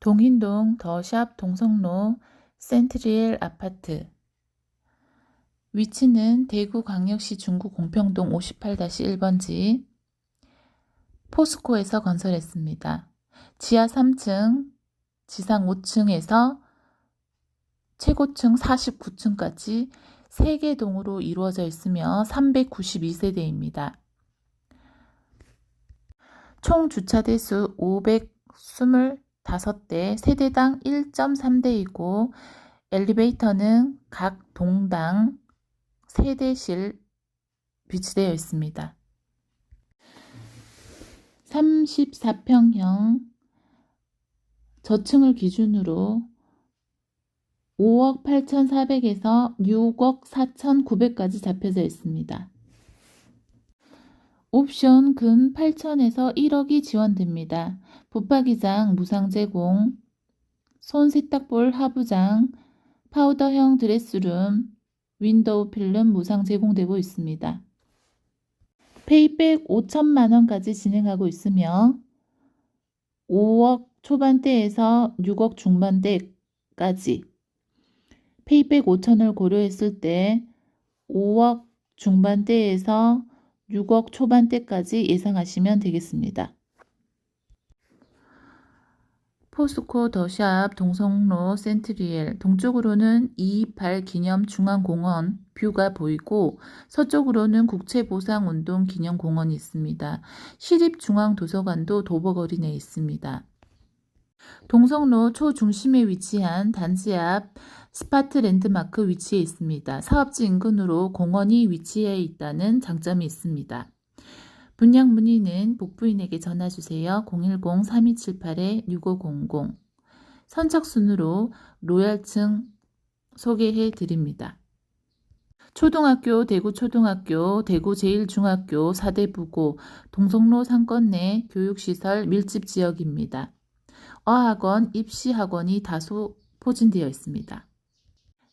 동인동 더샵 동성로 센트리엘 아파트 위치는 대구광역시 중구 공평동 58-1번지 포스코에서 건설했습니다. 지하 3층, 지상 5층에서 최고층 49층까지 3개 동으로 이루어져 있으며 392세대입니다. 총 주차 대 수 525대, 세대당 1.3대이고 엘리베이터는 각 동당 3대실 비치되어 있습니다. 34평형 저층을 기준으로 5억 8,400에서 6억 4,900까지 잡혀져 있습니다. 옵션 근 8천에서 1억이 지원됩니다. 붙박이장 무상 제공, 손 세탁볼 하부장, 파우더형 드레스룸, 윈도우 필름 무상 제공되고 있습니다. 페이백 5천만 원까지 진행하고 있으며 5억 초반대에서 6억 중반대까지 페이백 5천을 고려했을 때 5억 중반대에서 6억 초반대까지 예상하시면 되겠습니다. 포스코 더샵 동성로 센트리엘 동쪽으로는 228 기념 중앙공원 뷰가 보이고 서쪽으로는 국채보상운동 기념공원이 있습니다. 시립중앙도서관도 도보거리 내에 있습니다. 동성로 초중심에 위치한 단지 앞 스파트 랜드마크 위치에 있습니다. 사업지 인근으로 공원이 위치해 있다는 장점이 있습니다. 분양 문의는 복부인에게 전화주세요. 010-3278-6500 선착순으로 로얄층 소개해 드립니다. 초등학교, 대구초등학교, 대구제일중학교, 사대부고, 동성로 상권 내 교육시설 밀집 지역입니다. 어학원, 입시학원이 다소 포진되어 있습니다.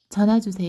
전화 주세요.